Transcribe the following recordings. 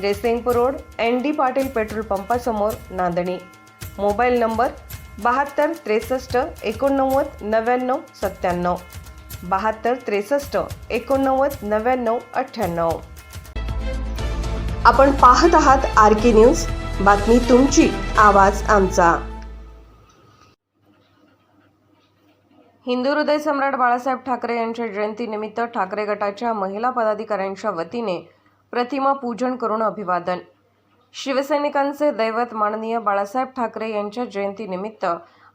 Jaysingpur road N D Patil petrol पंपासमोर Nandani. Mobile number बहात्तर त्रेसष्ट एकोणनव्वद नव्याण्णव सत्त्याण्णव. बहात्तर त्रेसष्ट एकोणनव्वद नव्याण्णव अठ्ठ्याण्णव. आपण पाहत आहात आर के न्यूज. बातमी तुमची आवाज आमचा. हिंदू हृदय सम्राट बाळासाहेब ठाकरे यांच्या जयंतीनिमित्त ठाकरे गटाच्या महिला पदाधिकाऱ्यांच्या वतीने प्रतिमा पूजन करून अभिवादन. शिवसैनिकांचे दैवत माननीय बाळासाहेब ठाकरे यांच्या जयंतीनिमित्त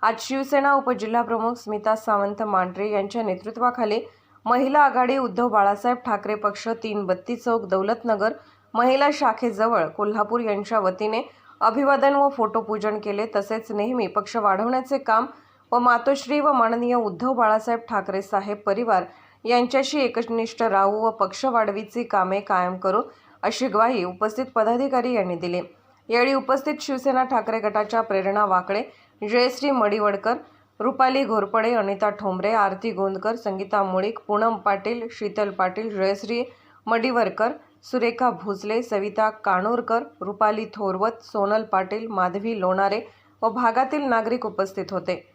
आज शिवसेना उपजिल्हाप्रमुख स्मिता सावंत मांढरे यांच्या नेतृत्वाखाली महिला आघाडी उद्धव बाळासाहेब ठाकरे पक्ष तीन बत्ती चौक दौलतनगर महिला शाखेजवळ कोल्हापूर यांच्या वतीने अभिवादन व फोटोपूजन केले. तसेच नेहमी पक्ष वाढवण्याचे काम व मातोश्री व माननीय उद्धव बाळासाहेब ठाकरे साहेब परिवार यांच्याशी एकनिष्ठ राहू व पक्ष वाढवीची कामे कायम करू अशी ग्वाही उपस्थित पदाधिकारी यांनी दिली. यावेळी उपस्थित शिवसेना ठाकरे गटाच्या प्रेरणा वाकळे जयश्री मडिवडकर रुपाली घोरपडे अनिता ठोंबरे आरती गोंदकर संगीता मुळीक पूनम पाटील शीतल पाटील जयश्री मडिवरकर सुरेखा भोसले सविता काणोरकर रुपाली थोरवत सोनल पाटील माधवी लोणारे व भागातील नागरिक उपस्थित होते.